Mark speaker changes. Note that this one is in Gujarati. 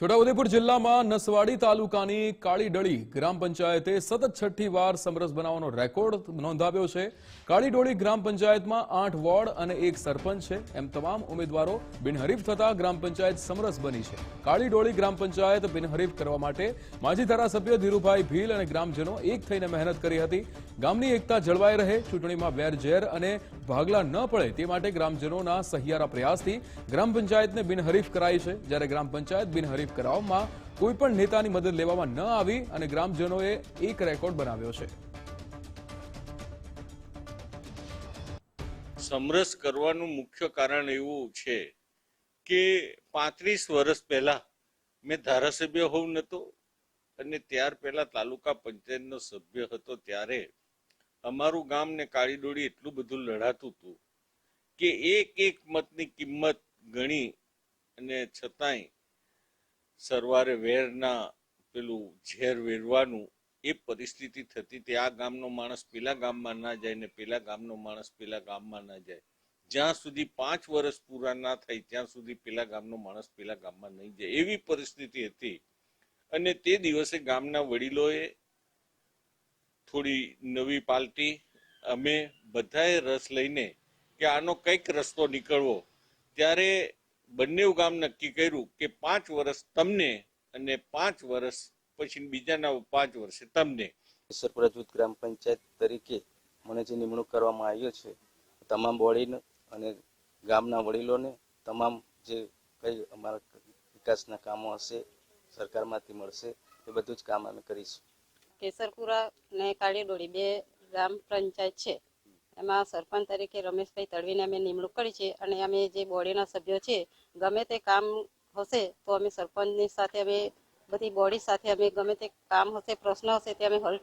Speaker 1: છોટાઉદેપુર જિલ્લામાં નસવાડી તાલુકાની કાળીડળી ગ્રામ પંચાયતે સતત છઠ્ઠી વાર સમરસ બનાવવાનો રેકોર્ડ નોંધાવ્યો છે. કાળીડોળી ગ્રામ પંચાયતમાં આઠ વોર્ડ અને એક સરપંચ છે. એમ તમામ ઉમેદવારો બિનહરીફ થતા ગ્રામ પંચાયત સમરસ બની છે. કાળીડોળી ગ્રામ પંચાયત બિનહરીફ કરવા માટે માજી ધારાસભ્ય ધીરુભાઈ ભીલ અને ગ્રામજનો એક થઈને મહેનત કરી હતી. ગામની એકતા જળવાઈ રહે, ચૂંટણીમાં વેરઝેર અને ભાગલા ન પડે તે માટે ગ્રામજનોના સહિયારા પ્રયાસથી ગ્રામ પંચાયતને બિનહરીફ કરાઈ છે. જ્યારે ગ્રામ પંચાયત બિનહરીફ કરાવવામાં કોઈ પણ નેતાની મદદ લેવામાં ન આવી અને ગ્રામજનોએ એક રેકોર્ડ બનાવ્યો છે.
Speaker 2: સમરસ કરવાનું મુખ્ય કારણ એવું છે કે પાંત્રીસ વર્ષ પહેલા મેં ધારાસભ્ય હોઉં નતો અને ત્યાર પહેલા તાલુકા પંચાયતનો સભ્ય હતો ત્યારે અમારું ગામ ને કાળીડોળી એટલું બધું લડાતું હતું કે એક એક મતની કિંમત ગણી અને છતાંય સરવારે વેરના પેલું ઝેર વેરવાનું એ પરિસ્થિતિ થતી તે આ ગામનો માણસ પેલા ગામમાં ના જાય ને પેલા ગામનો માણસ પેલા ગામમાં ના જાય. જ્યાં સુધી પાંચ વર્ષ પૂરા ના થાય ત્યાં સુધી પેલા ગામનો માણસ પેલા ગામમાં નહીં જાય. એવી પરિસ્થિતિ હતી. અને તે દિવસે ગામના વડીલોએ થોડી નવી પાલટી, અમે બધાએ રસ લઈને કે આનો કંઈક રસ્તો નીકળવો. ત્યારે બંને ગામ નક્કી કર્યું કે પાંચ વર્ષ તમને અને પાંચ વર્ષ પછી બીજાના પાંચ વર્ષે તમને.
Speaker 3: ઈશ્વરપુરા જૂથ ગ્રામ પંચાયત તરીકે મને જે નિમણૂક કરવામાં આવ્યો છે તમામ બોડીને અને ગામના વડીલોને તમામ જે કંઈ અમારા વિકાસના કામો હશે સરકારમાંથી મળશે એ બધું જ કામ અમે કરીશું.
Speaker 4: કેસરપુરા ને કાળીડોળી બે ગ્રામ પંચાયત છે. એમાં સરપંચ તરીકે રમેશભાઈ તડવીને અમે નિમણૂક કરી છે અને અમે જે બોડીના સભ્યો છે, ગમે તે કામ હશે તો અમે સરપંચની સાથે અમે બધી બોડી સાથે અમે ગમે તે કામ હશે, પ્રશ્ન હશે તે અમે હલ